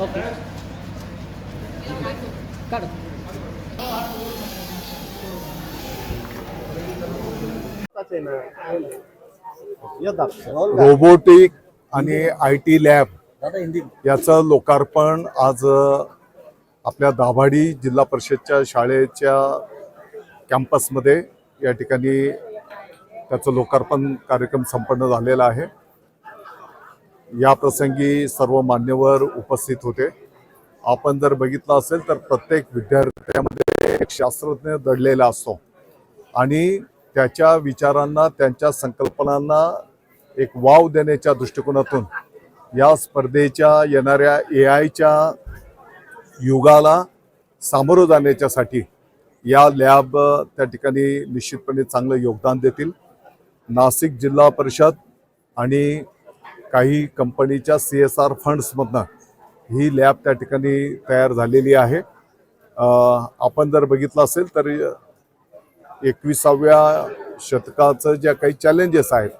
Okay. काढ. Robotic आणि I T lab याचं लोकार्पण आज आपल्या दाभाडी जिल्हा परिषदच्या शाळेच्या कॅम्पसमध्ये या ठिकाणी त्याचं लोकार्पण कार्यक्रम संपन्न झालेला आहे. या प्रसंगी सर्व मान्यवर उपस्थित होते. आपण जर बघितलं असेल तर प्रत्येक विद्यार्थ्यामध्ये एक शास्त्रज्ञ दडलेला असतो. आणि त्याच्या विचारांना त्यांच्या संकल्पनांना एक वाव देण्याच्या दृष्टिकोनातून या स्पर्धेच्या येणाऱ्या ए आयच्या युगाला सामोरं जाण्याच्यासाठी या लॅब त्या ठिकाणी निश्चितपणे चांगलं योगदान देतील. नाशिक जिल्हा परिषद आणि काही कंपनीच्या सी एस आर फंड्समधनं ही लॅब त्या ठिकाणी तयार झालेली आहे. आपण जर बघितलं असेल तर एकविसाव्या शतकाचं ज्या काही चॅलेंजेस आहेत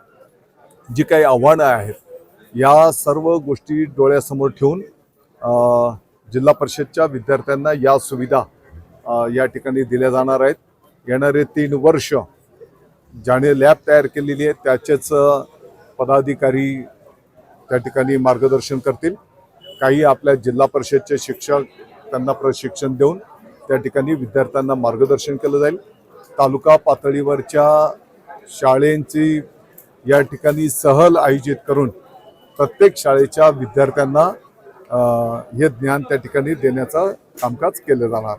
जी काही आव्हानं आहेत या सर्व गोष्टी डोळ्यासमोर ठेवून जिल्हा परिषदच्या विद्यार्थ्यांना या सुविधा या ठिकाणी दिल्या जाणार आहेत. येणारे तीन वर्ष ज्याने लॅब तयार केलेली आहे त्याचेच पदाधिकारी त्या ठिकाणी मार्गदर्शन करतील. काही आपल्या जिल्हा परिषदचे शिक्षक त्यांना प्रशिक्षण देऊन त्या ठिकाणी विद्यार्थ्यांना मार्गदर्शन केलं जाईल. तालुका पातळीवरच्या शाळेंची या ठिकाणी सहल आयोजित करून प्रत्येक शाळेच्या विद्यार्थ्यांना हे ज्ञान त्या ठिकाणी देण्याचं कामकाज केलं जाणार.